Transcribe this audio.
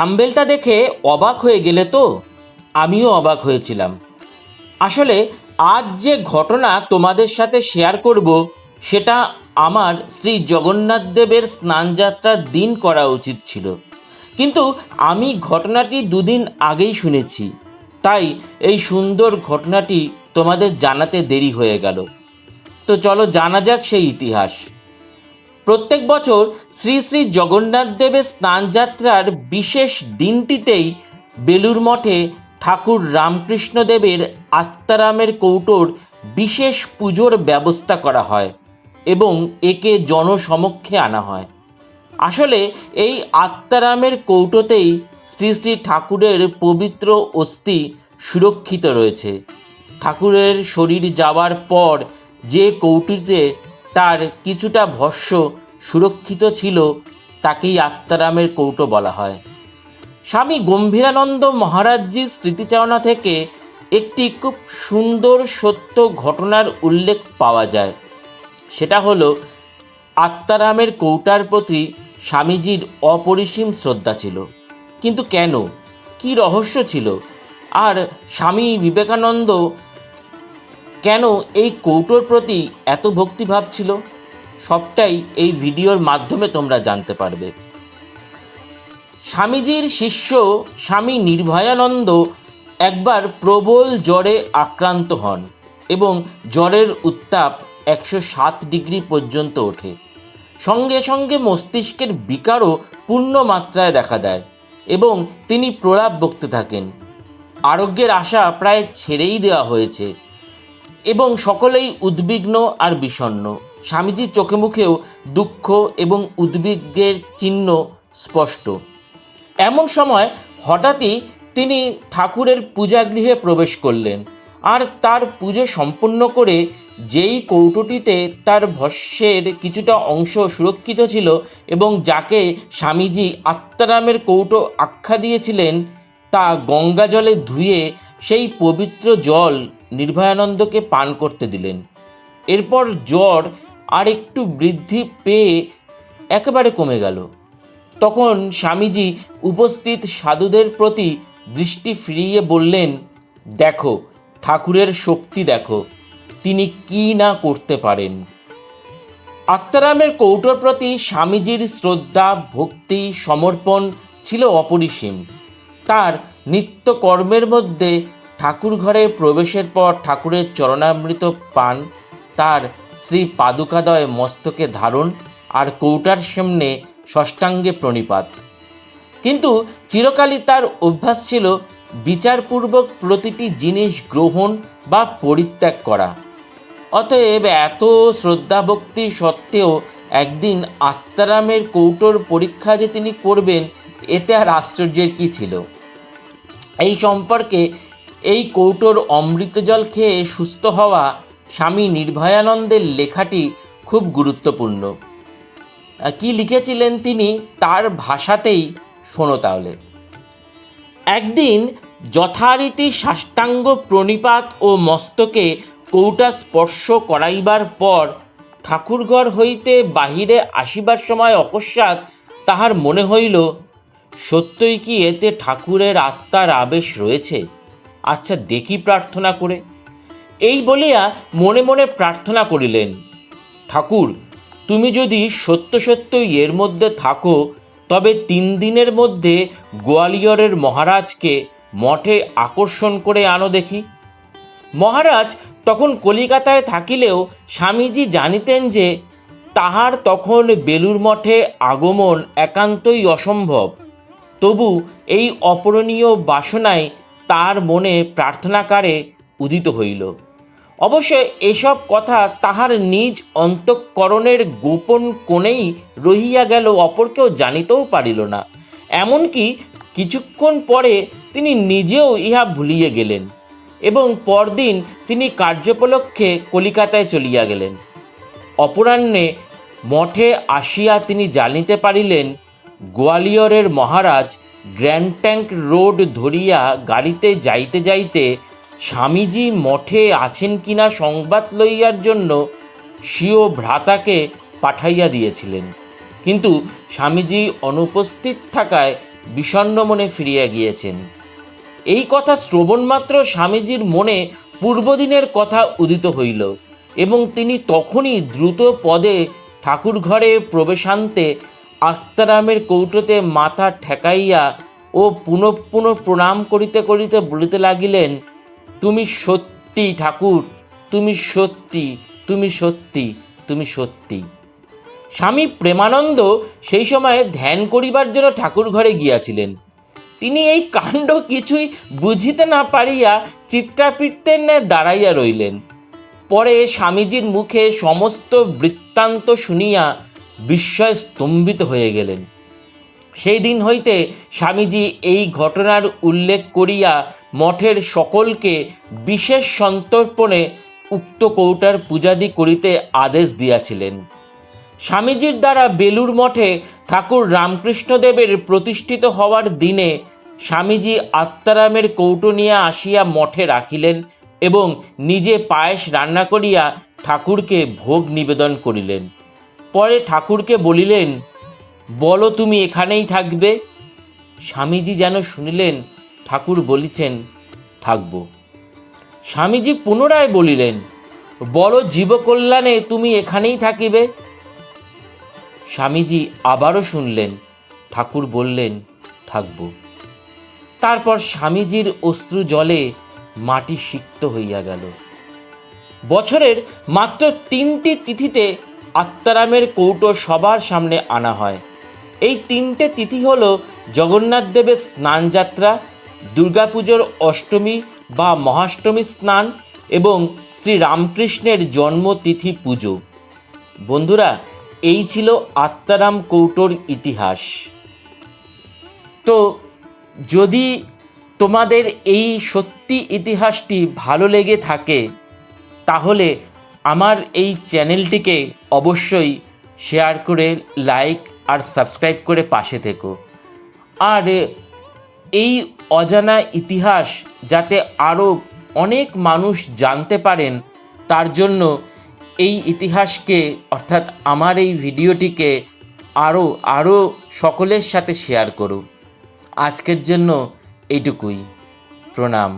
থাম্বেলটা দেখে অবাক হয়ে গেলে তো? আমিও অবাক হয়েছিলাম। আসলে আজ যে ঘটনা তোমাদের সাথে শেয়ার করব, সেটা আমার শ্রী জগন্নাথ দেবের স্নানযাত্রার দিন করা উচিত ছিল। কিন্তু আমি ঘটনাটি দুদিন আগেই শুনেছি। তাই এই সুন্দর ঘটনাটি তোমাদের জানাতে দেরি হয়ে গেল। তো চলো জানা যাক সেই ইতিহাস। প্রত্যেক বছর শ্রী শ্রী জগন্নাথ দেবের স্নানযাত্রার বিশেষ দিনটিতেই বেলুর মঠে ঠাকুর রামকৃষ্ণদেবের আত্মারামের কৌটোর বিশেষ পুজোর ব্যবস্থা করা হয় এবং একে জনসমক্ষে আনা হয়। আসলে এই আত্মারামের কৌটোতেই শ্রী শ্রী ঠাকুরের পবিত্র অস্থি সুরক্ষিত রয়েছে। ঠাকুরের শরীর যাওয়ার পর যে কৌটিতে তার কিছুটা ভস্য সুরক্ষিত ছিল, তাকেই আত্মারামের কৌটো বলা হয়। স্বামী গম্ভীরানন্দ মহারাজজির স্মৃতিচারণা থেকে একটি খুব সুন্দর সত্য ঘটনার উল্লেখ পাওয়া যায়। সেটা হলো, আত্মারামের কৌটার প্রতি স্বামীজির অপরিসীম শ্রদ্ধা ছিল। কিন্তু কেন? কি রহস্য ছিল? আর স্বামী বিবেকানন্দ কেন এই কৌটোর প্রতি এত ভক্তিভাব ছিল? সবটাই এই ভিডিওর মাধ্যমে তোমরা জানতে পারবে। স্বামীজির শিষ্য স্বামী নির্ভয়ানন্দ একবার প্রবল জ্বরে আক্রান্ত হন এবং জ্বরের উত্তাপ একশো সাত ডিগ্রি পর্যন্ত ওঠে। সঙ্গে সঙ্গে মস্তিষ্কের বিকারও পূর্ণ মাত্রায় দেখা দেয় এবং তিনি প্রলাপ বকতে থাকেন। আরোগ্যের আশা প্রায় ছেড়েই দেওয়া হয়েছে। এবং সকলেই উদ্বিগ্ন আর বিষণ্ন। স্বামীজির চোখে মুখেও দুঃখ এবং উদ্বিগ্নের চিহ্ন স্পষ্ট। এমন সময় হঠাৎই তিনি ঠাকুরের পূজাগৃহে প্রবেশ করলেন। আর তার পুজো সম্পূর্ণ করে যেই কৌটোটিতে তার ভস্যের কিছুটা অংশ সুরক্ষিত ছিল এবং যাকে স্বামীজি আত্মারামের কৌটো আখ্যা দিয়েছিলেন, তা গঙ্গা জলে ধুয়ে সেই পবিত্র জল নির্ভয়ানন্দকে পান করতে দিলেন। এরপর জ্বর আর একটু বৃদ্ধি পেয়ে একেবারে কমে গেল। তখন স্বামীজি উপস্থিত সাধুদের প্রতি দৃষ্টি ফিরিয়ে বললেন, দেখো, ঠাকুরের শক্তি দেখো, তিনি কি না করতে পারেন? আত্মারামের কৌটোর প্রতি স্বামীজির শ্রদ্ধা, ভক্তি, সমর্পণ ছিল অপরিসীম। তার নিত্য কর্মের মধ্যে ঠাকুর ঘরে প্রবেশের পর ঠাকুরের চরণামৃত পান, তার শ্রী পাদুকাদয় মস্তকে ধারণ আর কৌটার সামনে ষষ্ঠাঙ্গে প্রণিপাত। কিন্তু চিরকালই তার অভ্যাস ছিল বিচারপূর্বক প্রতিটি জিনিস গ্রহণ বা পরিত্যাগ করা। অতএব এত শ্রদ্ধাভক্তি সত্ত্বেও একদিন আত্মারামের কৌটোর পরীক্ষা যে তিনি করবেন, এতে আর আশ্চর্যের কী ছিল? এই সম্পর্কে এই কৌটোর অমৃত জল খেয়ে সুস্থ হওয়া স্বামী নির্ভয়ানন্দের লেখাটি খুব গুরুত্বপূর্ণ। কি লিখেছিলেন তিনি তার ভাষাতেই শোনো তাহলে। একদিন যথারীতি সাষ্টাঙ্গ প্রণিপাত ও মস্তকে কৌটা স্পর্শ করাইবার পর ঠাকুরঘর হইতে বাহিরে আসিবার সময় অকস্মাৎ তাহার মনে হইল, সত্যই কি এতে ঠাকুরের আত্মার আবেশ রয়েছে? আচ্ছা দেখি প্রার্থনা করে। এই বলিয়া মনে মনে প্রার্থনা করিলেন, ঠাকুর, তুমি যদি সত্য সত্যই এর মধ্যে থাকো, তবে তিন দিনের মধ্যে গোয়ালিয়রের মহারাজকে মঠে আকর্ষণ করে আনো দেখি। মহারাজ তখন কলিকাতায় থাকিলেও স্বামীজি জানিতেন যে, তাহার তখন বেলুর মঠে আগমন একান্তই অসম্ভব। তবু এই অপূরণীয় বাসনায় তার মনে প্রার্থনাকারে উদিত হইল। অবশ্য এসব কথা তাহার নিজ অন্তঃকরণের গোপন কোণেই রহিয়া গেল অপর কেউ জানিতেও পারিল না। এমনকি কিছুক্ষণ পরে তিনি নিজেও ইহা ভুলিয়ে গেলেন এবং পরদিন তিনি কার্যোপলক্ষে কলিকাতায় চলিয়া গেলেন। অপরাহ্নে মঠে আসিয়া তিনি জানিতে পারিলেন, গোয়ালিয়রের মহারাজ গ্র্যান্ড ট্যাঙ্ক রোড ধরিয়া গাড়িতে যাইতে যাইতে স্বামীজি মঠে আছেন কিনা সংবাদ লইয়ার জন্য স্বীয় ভ্রাতাকে পাঠাইয়া দিয়েছিলেন। কিন্তু স্বামীজি অনুপস্থিত থাকায় বিষণ্ণ মনে ফিরিয়া গিয়েছেন। এই কথা শ্রবণ মাত্র স্বামীজির মনে পূর্বদিনের কথা উদিত হইল এবং তিনি তখনই দ্রুত পদে ঠাকুর ঘরে প্রবেশান্তে আত্মারামের কৌটোতে মাথা ঠেকাইয়া ও পুনঃ পুনঃ প্রণাম করিতে করিতে বলিতে লাগিলেন, তুমি সত্যি ঠাকুর, তুমি সত্যি তুমি সত্যি তুমি সত্যি। স্বামী প্রেমানন্দ সেই সময় ধ্যান করিবার জন্য ঠাকুর ঘরে গিয়াছিলেন। তিনি এই কাণ্ড কিছুই বুঝিতে না পারিয়া চিত্রাপীর্তের ন্যায় দাঁড়াইয়া রইলেন। পরে স্বামীজির মুখে সমস্ত বৃত্তান্ত শুনিয়া বিস্ময় স্তম্ভিত হয়ে গেলেন। সেই দিন হইতে স্বামীজি এই ঘটনার উল্লেখ করিয়া মঠের সকলকে বিশেষ সন্তর্পণে উক্ত কৌটার পূজাদি করিতে আদেশ দিয়াছিলেন। স্বামীজির দ্বারা বেলুর মঠে ঠাকুর রামকৃষ্ণদেবের প্রতিষ্ঠিত হওয়ার দিনে স্বামীজি আত্মারামের কৌটো নিয়ে আসিয়া মঠে রাখিলেন এবং নিজে পায়েস রান্না করিয়া ঠাকুরকে ভোগ নিবেদন করিলেন। পরে ঠাকুরকে বলিলেন, বলো তুমি এখানেই থাকবে? স্বামীজি যেন শুনিলেন, ঠাকুর বলিছেন, থাকব। স্বামীজি পুনরায় বলিলেন, বলো জীবকল্যাণে তুমি এখানেই থাকিবে? স্বামীজি আবারও শুনলেন, ঠাকুর বললেন, থাকব। তারপর স্বামীজির অশ্রু জলে মাটি সিক্ত হইয়া গেল। বছরের মাত্র তিনটি তিথিতে আত্মারামের কৌটো সবার সামনে আনা হয়। এই তিনটে তিথি হল জগন্নাথ দেবের স্নানযাত্রা, দুর্গাপুজোর অষ্টমী বা মহাষ্টমী স্নান এবং শ্রী রামকৃষ্ণের জন্মতিথি পুজো। বন্ধুরা, এই ছিল আত্মারাম কৌটোর ইতিহাস। তো যদি তোমাদের এই সত্যি ইতিহাসটি ভালো লেগে থাকে, তাহলে আমার এই চ্যানেলটিকে অবশ্যই শেয়ার করে, লাইক আর সাবস্ক্রাইব করে পাশে থেকো। আর এই অজানা ইতিহাস যাতে আরও অনেক মানুষ জানতে পারেন, তার জন্য এই ইতিহাসকে, অর্থাৎ আমার এই ভিডিওটিকে আরও আরও সকলের সাথে শেয়ার করো আজকের জন্য এইটুকুই। প্রণাম।